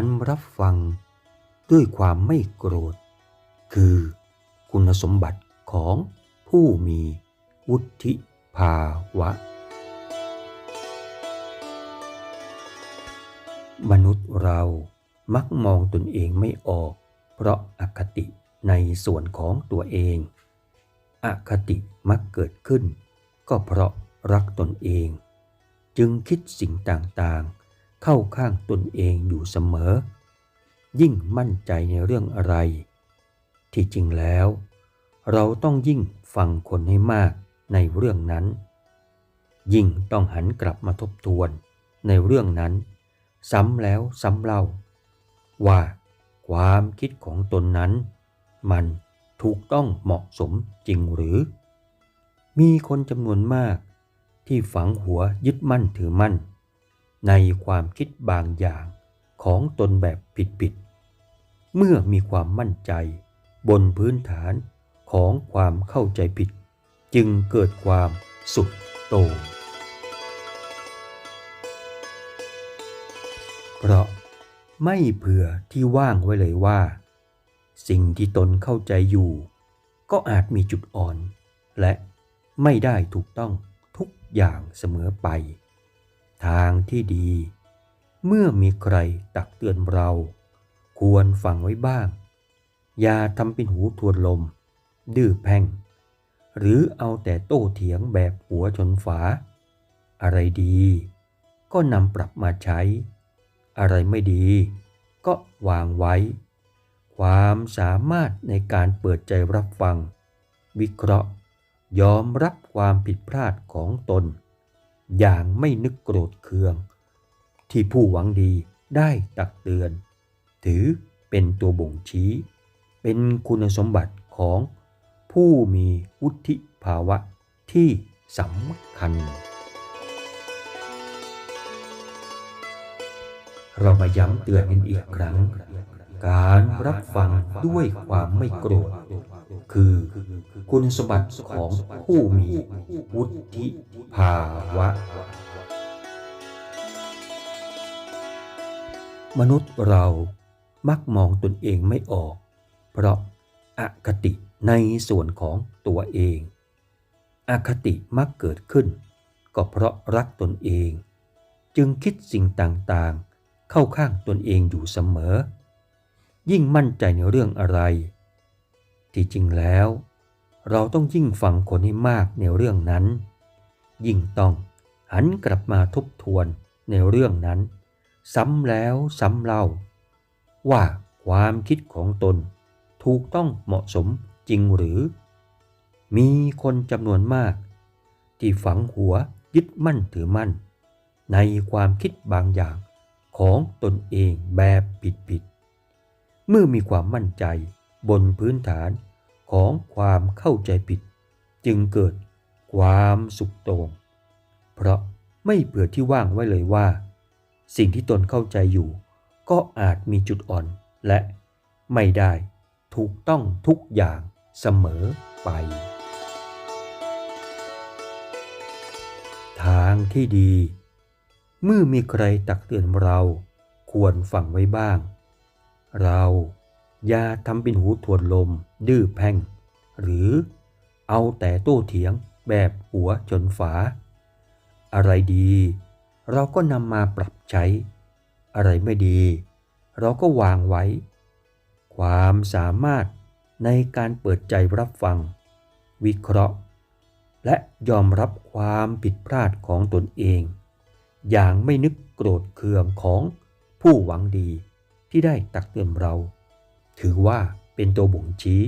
ารรับฟัง ด้วยความไม่โกรธ คือคุณสมบัติของผู้มีวุฒิภาวะ มนุษย์เรามักมองตนเองไม่ออก เพราะอคติในส่วนของตัวเอง อคติมักเกิดขึ้น ก็เพราะรักตนเอง จึงคิดสิ่งต่างๆ เข้าข้างตนเองอยู่เสมอ ยิ่งมั่นใจในเรื่องอะไร ที่จริงแล้ว เราต้องยิ่งฟังคนให้มากในเรื่องนั้น ยิ่งต้องหันกลับมาทบทวนในเรื่องนั้น ซ้ำแล้วซ้ำเล่า ว่าความคิดของตนนั้น มันถูกต้องเหมาะสมจริงหรือ มีคนจำนวนมากที่ฝังหัวยึดมั่นถือมั่น ในความคิดบางอย่างของตนแบบผิดๆ เมื่อมีความมั่นใจบนพื้นฐานของความเข้าใจผิด จึงเกิดความสุดโต่งเพราะไม่เผื่อที่ว่างไว้เลยว่า สิ่งที่ตนเข้าใจอยู่ ก็อาจมีจุดอ่อน และไม่ได้ถูกต้องทุกอย่างเสมอไป ทางที่ดี เมื่อมีใครตักเตือนเรา ควรฟังไว้บ้าง อย่าทำเป็นหูทวนลม ดื้อแพ่ง หรือเอาแต่โต้เถียงแบบหัวชนฝา อะไรดีก็นำปรับมาใช้ อะไรไม่ดีก็วางไว้ ความสามารถในการเปิดใจรับฟัง วิเคราะห์ ยอมรับความผิดพลาดของตน อย่างไม่นึกโกรธเคือง ที่ผู้หวังดีได้ตักเตือน ถือเป็นตัวบ่งชี้ เป็นคุณสมบัติของผู้มีวุฒิภาวะที่สำคัญ เรามาย้ำเตือนกันอีกครั้ง การรับฟังด้วยความไม่โกรธ คือคุณสมบัติของผู้มีวุฒิภาวะ มนุษย์เรามักมองตนเองไม่ออก เพราะอคติในส่วนของตัวเอง อคติมักเกิดขึ้น ก็เพราะรักตนเอง จึงคิดสิ่งต่างๆ เข้าข้างตนเองอยู่เสมอ ยิ่งมั่นใจในเรื่องอะไร ที่จริงแล้ว เราต้องยิ่งฟังคนให้มากในเรื่องนั้น ยิ่งต้องหันกลับมาทบทวนในเรื่องนั้น ซ้ำแล้วซ้ำเล่า ว่าความคิดของตนถูกต้องเหมาะสมจริงหรือ มีคนจำนวนมาก ที่ฝังหัวยึดมั่นถือมั่น ในความคิดบางอย่างของตนเองแบบผิดๆเมื่อมีความมั่นใจ บนพื้นฐานของความเข้าใจผิด จึงเกิดความสุขโตง่งเพราะไม่เผื่อที่ว่างไว้เลยว่า สิ่งที่ตนเข้าใจอยู่ ก็อาจมีจุดอ่อนและไม่ได้ถูกต้องทุกอย่างเสมอไป ทางที่ดี เมื่อมีใครตักเตือนเราควรฟังไว้บ้าง เรา อย่าทำเป็นหูทวนลม ดื้อแพ่ง หรือเอาแต่โต้เถียงแบบหัวจนฝา อะไรดี เราก็นำมาปรับใช้ อะไรไม่ดี เราก็วางไว้ ความสามารถในการเปิดใจรับฟัง วิเคราะห์ และยอมรับความผิดพลาดของตนเอง อย่างไม่นึกโกรธเคืองของผู้หวังดีที่ได้ตักเตือนเรา ถือว่าเป็นตัวบ่งชี้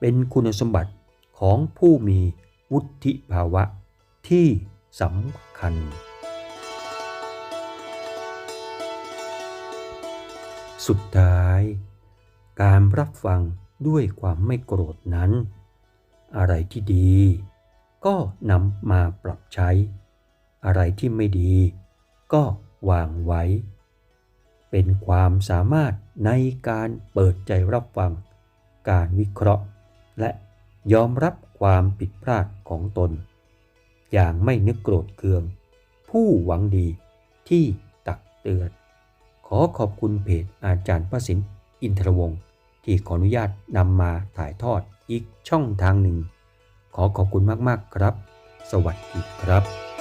เป็นคุณสมบัติของผู้มีวุฒิภาวะที่สำคัญ สุดท้าย การรับฟังด้วยความไม่โกรธนั้น อะไรที่ดี ก็นำมาปรับใช้ อะไรที่ไม่ดี ก็วางไว้ เป็นความสามารถในการเปิดใจรับฟัง การวิเคราะห์ และยอมรับความผิดพลาดของตน อย่างไม่นึกโกรธเคือง ผู้หวังดีที่ตักเตือน ขอขอบคุณเพจอาจารย์ประสินอินทรวงศ์ที่ขออนุญาตนำมาถ่ายทอดอีกช่องทางหนึ่ง ขอขอบคุณมาก ๆ ครับ สวัสดีครับ